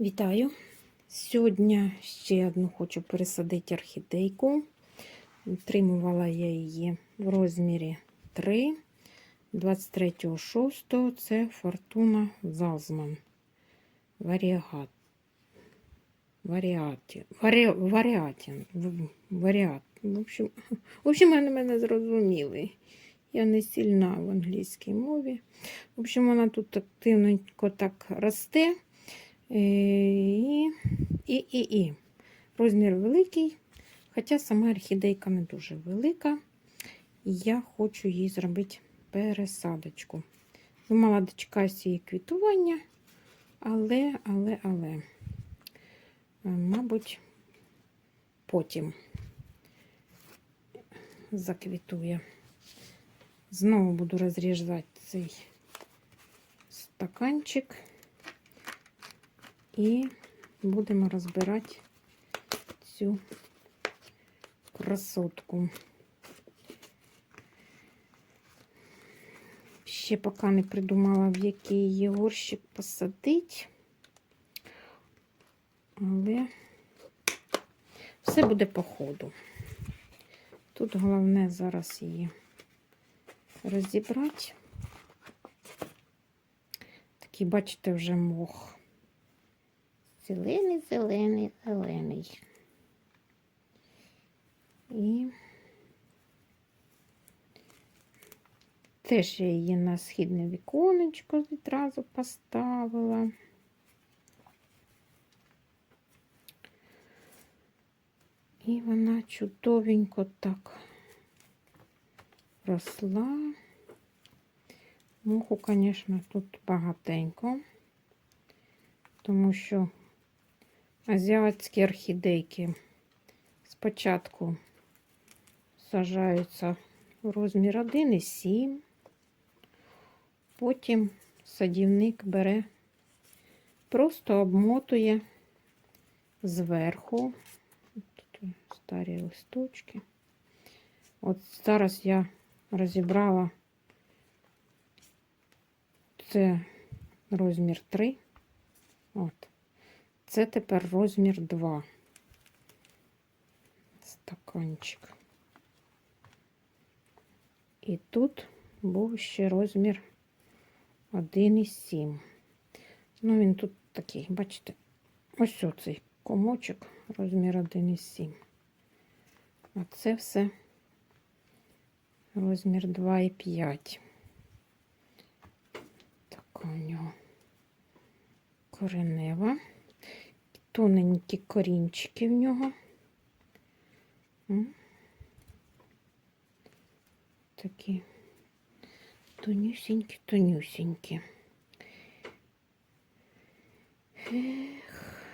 Вітаю! Сьогодні ще одну хочу пересадити орхідейку. Утримувала я її в розмірі 3. 23.06 це Фортуна Залзман. Варіагат. Варіаті. Варі... Варіатін. Варіат. В общем, в общем, вони мене зрозуміли. Я не сильна в англійській мові. В общем, вона тут активненько так росте. Е, І, і, і, і. Розмір великий, хоча сама орхідейка не дуже велика. Я хочу їй зробити пересадочку. Думала, дочекаюся її квітування, але, але, але, е, мабуть, потім заквітує. Знову буду розрізати цей стаканчик. І будемо розбирати цю красотку. Ще поки не придумала, в який її горщик посадити. Але все буде по ходу. Тут головне зараз її розібрати. Такий, бачите, вже мох. Зелений, зелений, зелений. І теж я її на східне віконечко відразу поставила. І вона чудовенько так росла. Муху, звісно, тут багатенько, тому що азіатські орхідейки спочатку сажаються в розмір 1,7, потім садівник бере, просто обмотує зверху. Тут старі листочки. От зараз я розібрала це розмір 3. От. Це тепер розмір 2. Стаканчик. І тут був ще розмір 1,7. Ну, він тут такий, бачите, ось оцей комочок, розмір 1,7. А це все розмір 2,5. Така у нього коренева тоненькі корінчики в нього. Такі тонюсінькі, тонюсінькі. Ех.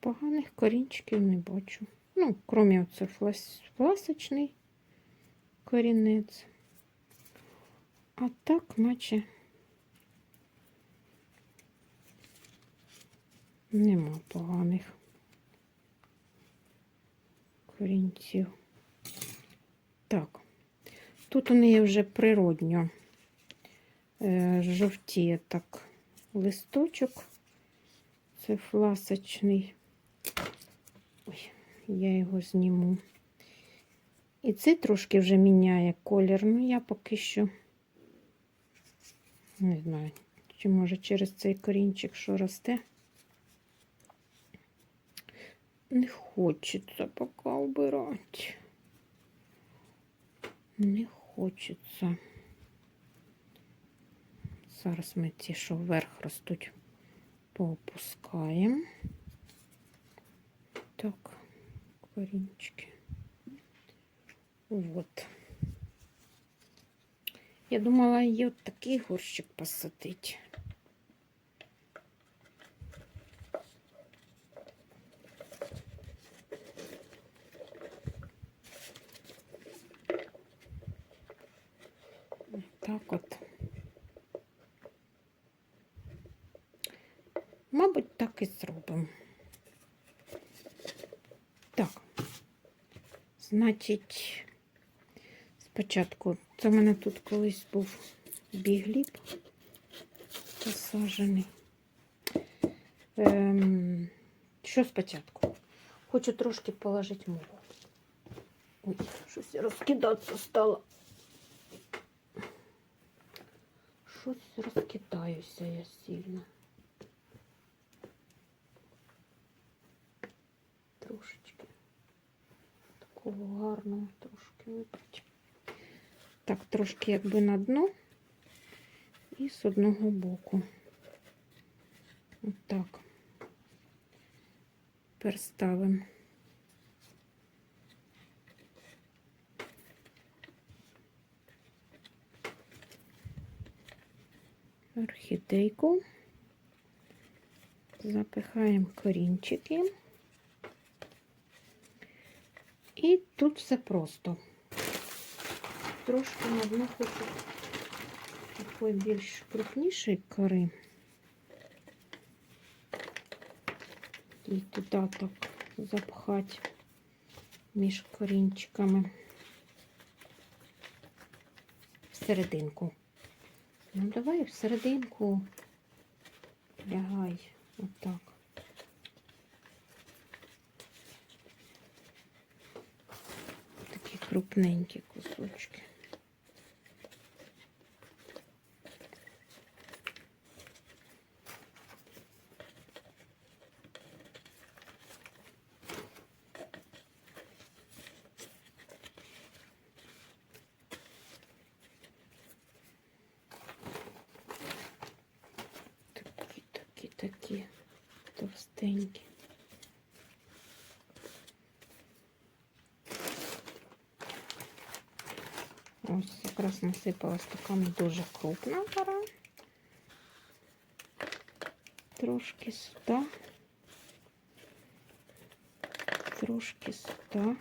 Поганих корінчиків не бачу. Ну, крім оце флас... фласочний корінець. А так, наче Нема поганих корінців. Так, тут у неї вже природньо е, жовтіє так листочок. Це фласочний. Ой, я його зніму. І цей трошки вже міняє колір, ну я поки що не знаю, чи може через цей корінчик що росте. Не хочеться поки убирати. Не хочеться. Зараз ми ті, що вверх ростуть, поопускаємо. Так, корінчики. Вот. Я думала її от такий горщик посадити. Так от. Мабуть, так і зробимо. Так. Значить, спочатку, це в мене тут колись був бігліп посаджений. Ем, що спочатку? Хочу трошки положити мову. Ой, щось розкидатися стало. Щось розкидаюся я сильно. Трошечки. Такого гарного трошки вибрати. Так, трошки якби на дно і з одного боку. Отак. Переставимо. Орхідейку, запихаємо корінчики. І тут все просто. Трошки на дно хочу такої більш крупнішої кори. І туди так запхати між корінчиками всерединку. Ну, давай в серединку лягай отак. Такі крупненькі кусочки. Такі, такі, товстенькі. Ось якраз насипалась така дуже крупна пора. Трошки сюди. Трошки сюди.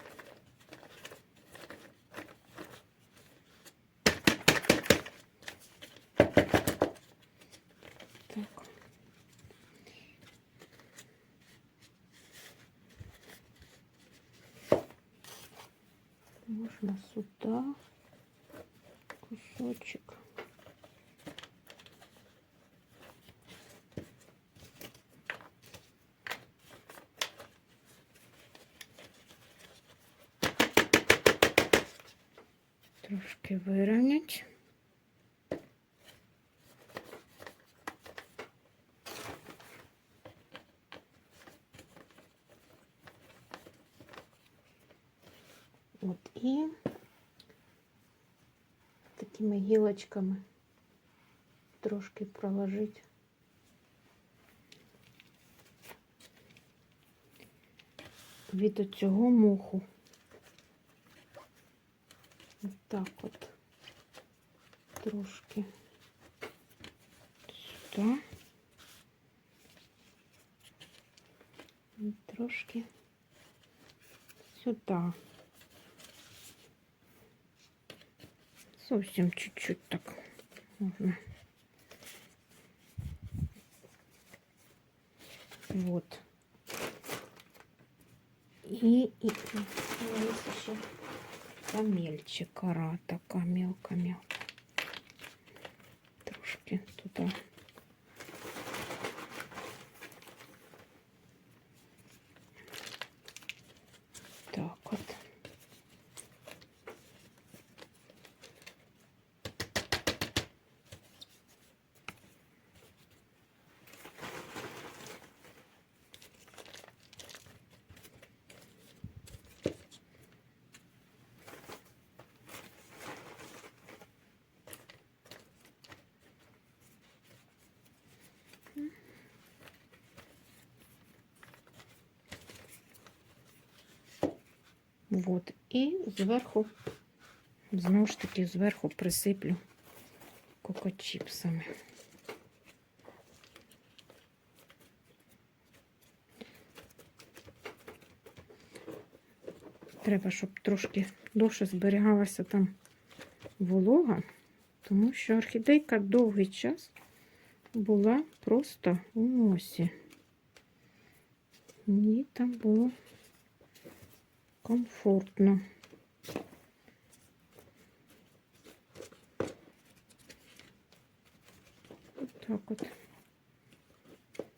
Так. Можна сюди кусочек. Трошки вирівнять. От і такими гілочками трошки проложить. Від оцього муху. От так от трошки сюди. І трошки сюди. Совсем чуть-чуть так можно. Вот. И, и, и есть еще помельче кора мелко-мелко. Трошки туда. Вот. І зверху, знову ж таки, зверху присиплю кокочіпсами. Треба, щоб трошки довше зберігалася там волога, тому що орхідейка довгий час була просто у носі. Мені там було комфортно. От так от.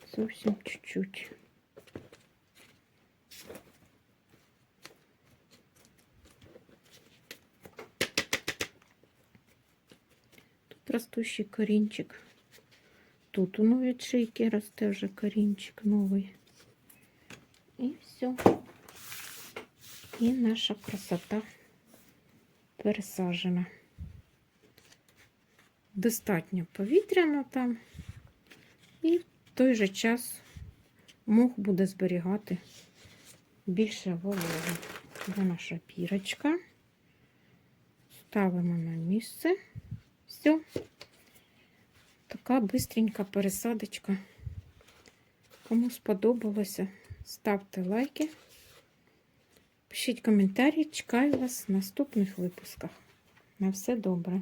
З зовсім чуть-чуть. Тут ростущий корінчик. Тут у новій шийки росте вже корінчик новий. І все. І наша красота пересаджена. Достатньо повітряно там. І в той же час мох буде зберігати більше вологи. Де наша пірочка. Ставимо на місце. Все. Така бистренька пересадочка. Кому сподобалося, ставте лайки. Пишіть коментарі, чекаю вас в наступних випусках. На все добре.